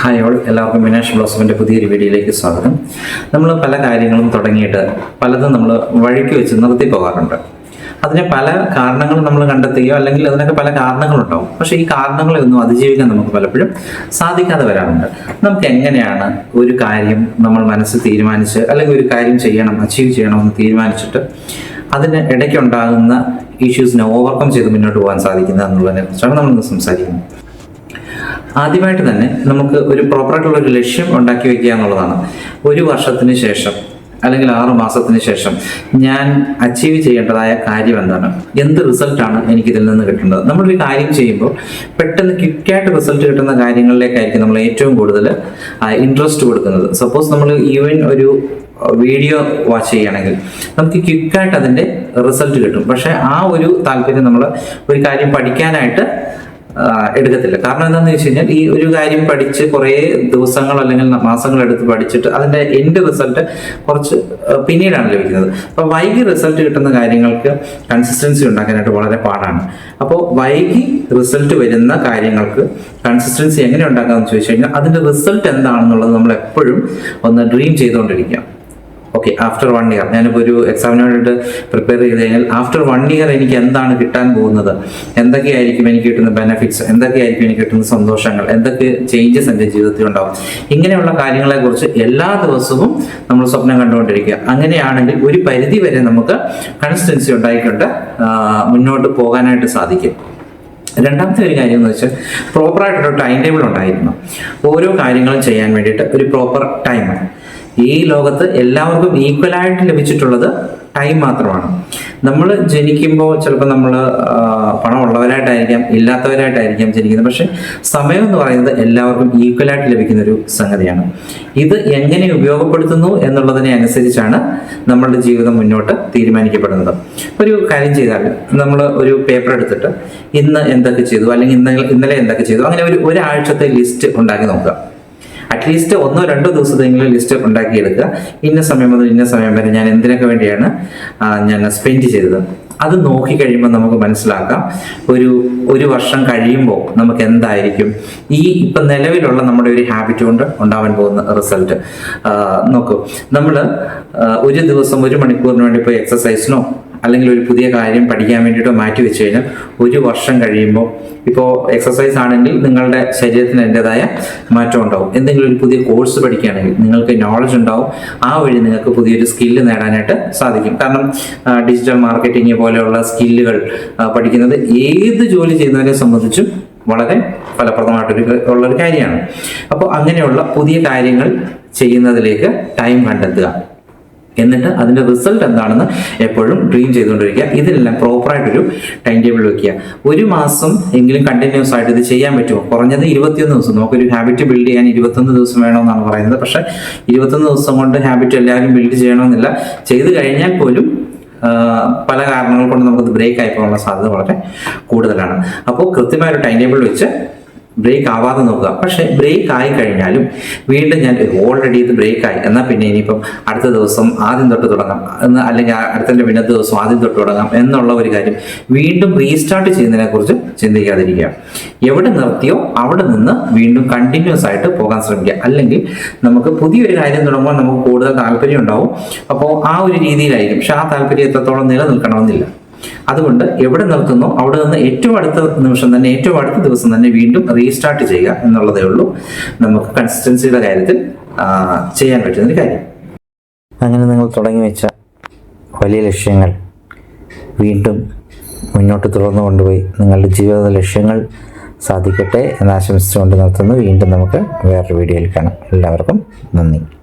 Hi all എല്ലാവർക്കും വിനാഷ് ബ്ലോസമിന്റെ പുതിയൊരു വീഡിയോയിലേക്ക് സ്വാഗതം. നമ്മൾ പല കാര്യങ്ങളും തുടങ്ങിയിട്ട് പലതും നമ്മൾ വഴിക്ക് വെച്ച് നിർത്തി പോകാറുണ്ട്. അതിന് പല കാരണങ്ങളും നമ്മൾ കണ്ടെത്തുകയോ അല്ലെങ്കിൽ അതിനൊക്കെ പല കാരണങ്ങളുണ്ടാവും. പക്ഷേ ഈ കാരണങ്ങളെ ഒന്നും അതിജീവിക്കാൻ നമുക്ക് പലപ്പോഴും സാധിക്കാതെ വരാറുണ്ട്. നമുക്ക് എങ്ങനെയാണ് ഒരു കാര്യം നമ്മൾ മനസ്സ് തീരുമാനിച്ച് അല്ലെങ്കിൽ ഒരു കാര്യം ചെയ്യണം അച്ചീവ് ചെയ്യണം എന്ന് തീരുമാനിച്ചിട്ട് അതിന് ഇടയ്ക്കുണ്ടാകുന്ന ഇഷ്യൂസിനെ ഓവർകം ചെയ്ത് മുന്നോട്ട് പോകാൻ സാധിക്കുന്നത് എന്നുള്ളതിനെ കുറിച്ചാണ് നമ്മൾ സംസാരിക്കുന്നത്. ആദ്യമായിട്ട് തന്നെ നമുക്ക് ഒരു പ്രോപ്പറായിട്ടുള്ള ഒരു ലക്ഷ്യം ഉണ്ടാക്കി വെക്കുക എന്നുള്ളതാണ്. ഒരു വർഷത്തിന് ശേഷം അല്ലെങ്കിൽ ആറു മാസത്തിന് ശേഷം ഞാൻ അച്ചീവ് ചെയ്യേണ്ടതായ കാര്യം എന്താണ്? എന്ത് റിസൾട്ടാണ് എനിക്ക് ഇതിൽ നിന്ന് കിട്ടേണ്ടത്? നമ്മളൊരു കാര്യം ചെയ്യുമ്പോൾ പെട്ടെന്ന് ക്വിക്കായിട്ട് റിസൾട്ട് കിട്ടുന്ന കാര്യങ്ങളിലേക്കായിരിക്കും നമ്മൾ ഏറ്റവും കൂടുതൽ ഇൻട്രസ്റ്റ് കൊടുക്കുന്നത്. സപ്പോസ് നമ്മൾ ഈവൻ ഒരു വീഡിയോ വാച്ച് ചെയ്യുകയാണെങ്കിൽ നമുക്ക് ക്വിക്കായിട്ട് അതിന്റെ റിസൾട്ട് കിട്ടും. പക്ഷേ ആ ഒരു താല്പര്യം നമ്മൾ ഒരു കാര്യം പഠിക്കാനായിട്ട് എടുക്കത്തില്ല. കാരണം എന്താണെന്ന് വെച്ച് കഴിഞ്ഞാൽ ഈ ഒരു കാര്യം പഠിച്ച് കുറേ ദിവസങ്ങൾ അല്ലെങ്കിൽ മാസങ്ങൾ എടുത്ത് പഠിച്ചിട്ട് അതിന്റെ എൻഡ് റിസൾട്ട് കുറച്ച് പിന്നീടാണ് ലഭിക്കുന്നത്. അപ്പോൾ വൈകി റിസൾട്ട് കിട്ടുന്ന കാര്യങ്ങൾക്ക് കൺസിസ്റ്റൻസി ഉണ്ടാക്കാനായിട്ട് വളരെ പാടാണ്. അപ്പോൾ വൈകി റിസൾട്ട് വരുന്ന കാര്യങ്ങൾക്ക് കൺസിസ്റ്റൻസി എങ്ങനെ ഉണ്ടാക്കാമെന്ന് ചോദിച്ചു കഴിഞ്ഞാൽ അതിന്റെ റിസൾട്ട് എന്താണെന്നുള്ളത് നമ്മൾ എപ്പോഴും ഒന്ന് ഡ്രീം ചെയ്തുകൊണ്ടിരിക്കുക. ഓക്കെ ആഫ്റ്റർ വൺ ഇയർ ഞാനിപ്പോൾ ഒരു എക്സാമിന് വേണ്ടിയിട്ട് പ്രിപ്പയർ ചെയ്ത് കഴിഞ്ഞാൽ ആഫ്റ്റർ വൺ ഇയർ എനിക്ക് എന്താണ് കിട്ടാൻ പോകുന്നത്? എന്തൊക്കെയായിരിക്കും എനിക്ക് കിട്ടുന്ന ബെനിഫിറ്റ്സ് എന്തൊക്കെയായിരിക്കും എനിക്ക് കിട്ടുന്ന സന്തോഷങ്ങൾ? എന്തൊക്കെ ചേഞ്ചസ് എന്റെ ജീവിതത്തിൽ ഉണ്ടാവും? ഇങ്ങനെയുള്ള കാര്യങ്ങളെക്കുറിച്ച് എല്ലാ ദിവസവും നമ്മൾ സ്വപ്നം കണ്ടുകൊണ്ടിരിക്കുക. അങ്ങനെയാണെങ്കിൽ ഒരു പരിധി വരെ നമുക്ക് കൺസിസ്റ്റൻസി ഉണ്ടായിക്കൊണ്ട് മുന്നോട്ട് പോകാനായിട്ട് സാധിക്കും. രണ്ടാമത്തെ ഒരു കാര്യം എന്ന് വെച്ചാൽ പ്രോപ്പറായിട്ടൊരു ടൈം ടേബിൾ ഉണ്ടായിരുന്നു. ഓരോ കാര്യങ്ങളും ചെയ്യാൻ വേണ്ടിയിട്ട് ഒരു പ്രോപ്പർ ടൈം ഈ ലോകത്ത് എല്ലാവർക്കും ഈക്വലായിട്ട് ലഭിച്ചിട്ടുള്ളത് ടൈം മാത്രമാണ്. നമ്മൾ ജനിക്കുമ്പോൾ ചിലപ്പോൾ നമ്മൾ പണം പണമുള്ളവരായിട്ടായിരിക്കാം ഇല്ലാത്തവരായിട്ടായിരിക്കാം ജനിക്കുന്നത്. പക്ഷെ സമയം എന്ന് പറയുന്നത് എല്ലാവർക്കും ഈക്വലായിട്ട് ലഭിക്കുന്ന ഒരു സംഗതിയാണ്. ഇത് എങ്ങനെ ഉപയോഗപ്പെടുത്തുന്നു എന്നുള്ളതിനെ അനുസരിച്ചാണ് നമ്മളുടെ ജീവിതം മുന്നോട്ട് തീരുമാനിക്കപ്പെടുന്നത്. ഒരു കാര്യം ചെയ്താൽ നമ്മൾ ഒരു പേപ്പർ എടുത്തിട്ട് ഇന്ന് എന്തൊക്കെ ചെയ്തു അല്ലെങ്കിൽ ഇന്നലെ എന്തൊക്കെ ചെയ്തു അങ്ങനെ ഒരു ഒരാഴ്ചത്തെ ലിസ്റ്റ് ഉണ്ടാക്കി നോക്കുക. അറ്റ്ലീസ്റ്റ് ഒന്നോ രണ്ടോ ദിവസത്തെങ്കിലും ലിസ്റ്റ് ഉണ്ടാക്കിയെടുക്കുക. ഇന്ന സമയം മുതൽ ഇന്ന സമയം വരെ ഞാൻ എന്തിനൊക്കെ വേണ്ടിയാണ് ഞാൻ സ്പെൻഡ് ചെയ്തത്. അത് നോക്കി കഴിയുമ്പോൾ നമുക്ക് മനസ്സിലാക്കാം. ഒരു ഒരു വർഷം കഴിയുമ്പോൾ നമുക്ക് എന്തായിരിക്കും? ഈ ഇപ്പം നിലവിലുള്ള നമ്മുടെ ഒരു ഹാബിറ്റ് കൊണ്ട് ഉണ്ടാവാൻ പോകുന്ന റിസൾട്ട് നോക്കൂ. നമ്മൾ ഒരു ദിവസം ഒരു മണിക്കൂറിന് വേണ്ടി ഇപ്പോൾ എക്സസൈസിനോ അല്ലെങ്കിൽ ഒരു പുതിയ കാര്യം പഠിക്കാൻ വേണ്ടിയിട്ടോ മാറ്റി വെച്ച് കഴിഞ്ഞാൽ ഒരു വർഷം കഴിയുമ്പോൾ ഇപ്പോൾ എക്സസൈസ് ആണെങ്കിൽ നിങ്ങളുടെ ശരീരത്തിന് അതിന്റെതായ മാറ്റം ഉണ്ടാവും. എന്തെങ്കിലും ഒരു പുതിയ കോഴ്സ് പഠിക്കുകയാണെങ്കിൽ നിങ്ങൾക്ക് നോളജ് ഉണ്ടാവും. ആ വഴി നിങ്ങൾക്ക് പുതിയൊരു സ്കില്ല് നേടാനായിട്ട് സാധിക്കും. കാരണം ഡിജിറ്റൽ മാർക്കറ്റിംഗ് പോലെയുള്ള സ്കില്ലുകൾ പഠിക്കുന്നത് ഏത് ജോലി ചെയ്യുന്നവരെ സംബന്ധിച്ചും വളരെ ഫലപ്രദമായിട്ടൊരു ഉള്ളൊരു കാര്യമാണ്. അപ്പോൾ അങ്ങനെയുള്ള പുതിയ കാര്യങ്ങൾ ചെയ്യുന്നതിലേക്ക് ടൈം കണ്ടെത്തുക. എന്നിട്ട് അതിന്റെ റിസൾട്ട് എന്താണെന്ന് എപ്പോഴും ഡ്രീം ചെയ്തുകൊണ്ടിരിക്കുക. ഇതിനെല്ലാം പ്രോപ്പറായിട്ടൊരു ടൈം ടേബിൾ വെക്കുക. ഒരു മാസം എങ്കിലും കണ്ടിന്യൂസ് ആയിട്ട് ഇത് ചെയ്യാൻ പറ്റുമോ? കുറഞ്ഞത് ഇരുപത്തിയൊന്ന് ദിവസം. നമുക്കൊരു ഹാബിറ്റ് ബിൽഡ് ചെയ്യാൻ ഇരുപത്തൊന്ന് ദിവസം വേണമെന്നാണ് പറയുന്നത്. പക്ഷേ ഇരുപത്തൊന്ന് ദിവസം കൊണ്ട് ഹാബിറ്റ് എല്ലാവരും ബിൽഡ് ചെയ്യണമെന്നില്ല. ചെയ്തു കഴിഞ്ഞാൽ പോലും പല കാരണങ്ങൾ കൊണ്ട് നമുക്ക് ബ്രേക്ക് ആയി പോകാനുള്ള സാധ്യത വളരെ കൂടുതലാണ്. അപ്പോൾ കൃത്യമായ ഒരു ടൈം ടേബിൾ വെച്ച് ബ്രേക്ക് ആവാതെ നോക്കുക. പക്ഷേ ബ്രേക്ക് ആയി കഴിഞ്ഞാലും വീണ്ടും ഞാൻ ഓൾറെഡി ഇത് ബ്രേക്ക് ആയി. എന്നാൽ പിന്നെ ഇനിയിപ്പം അടുത്ത ദിവസം ആദ്യം തൊട്ട് തുടങ്ങാം. എന്ന് അല്ലെങ്കിൽ അടുത്തതിന്റെ പിന്നത്തെ ദിവസം ആദ്യം തൊട്ട് തുടങ്ങാം എന്നുള്ള ഒരു കാര്യം വീണ്ടും റീസ്റ്റാർട്ട് ചെയ്യുന്നതിനെ കുറിച്ച് ചിന്തിക്കാതിരിക്കുക. എവിടെ നിർത്തിയോ അവിടെ നിന്ന് വീണ്ടും കണ്ടിന്യൂസ് ആയിട്ട് പോകാൻ ശ്രമിക്കുക. അല്ലെങ്കിൽ നമുക്ക് പുതിയൊരു കാര്യം തുടങ്ങുമ്പോൾ നമുക്ക് കൂടുതൽ താല്പര്യം ഉണ്ടാവും. അപ്പോൾ ആ ഒരു രീതിയിലായിരിക്കും. പക്ഷെ ആ താല്പര്യം എത്രത്തോളം നിലനിൽക്കണമെന്നില്ല. അതുകൊണ്ട് എവിടെ നിർത്തുന്നോ അവിടെ നിന്ന് ഏറ്റവും അടുത്ത നിമിഷം തന്നെ ഏറ്റവും അടുത്ത ദിവസം തന്നെ വീണ്ടും റീസ്റ്റാർട്ട് ചെയ്യുക എന്നുള്ളതേ ഉള്ളൂ. നമുക്ക് കൺസിസ്റ്റൻസിയുടെ കാര്യത്തിൽ ചെയ്യാൻ പറ്റുന്ന ഒരു കാര്യം. അങ്ങനെ നിങ്ങൾ തുടങ്ങി വെച്ച വലിയ ലക്ഷ്യങ്ങൾ വീണ്ടും മുന്നോട്ട് തുറന്നു കൊണ്ടുപോയി നിങ്ങളുടെ ജീവിത ലക്ഷ്യങ്ങൾ സാധിക്കട്ടെ എന്ന് ആശംസിച്ചുകൊണ്ട് നിർത്തുന്നു. വീണ്ടും നമുക്ക് വേറൊരു വീഡിയോയിൽ കാണാം. എല്ലാവർക്കും നന്ദി.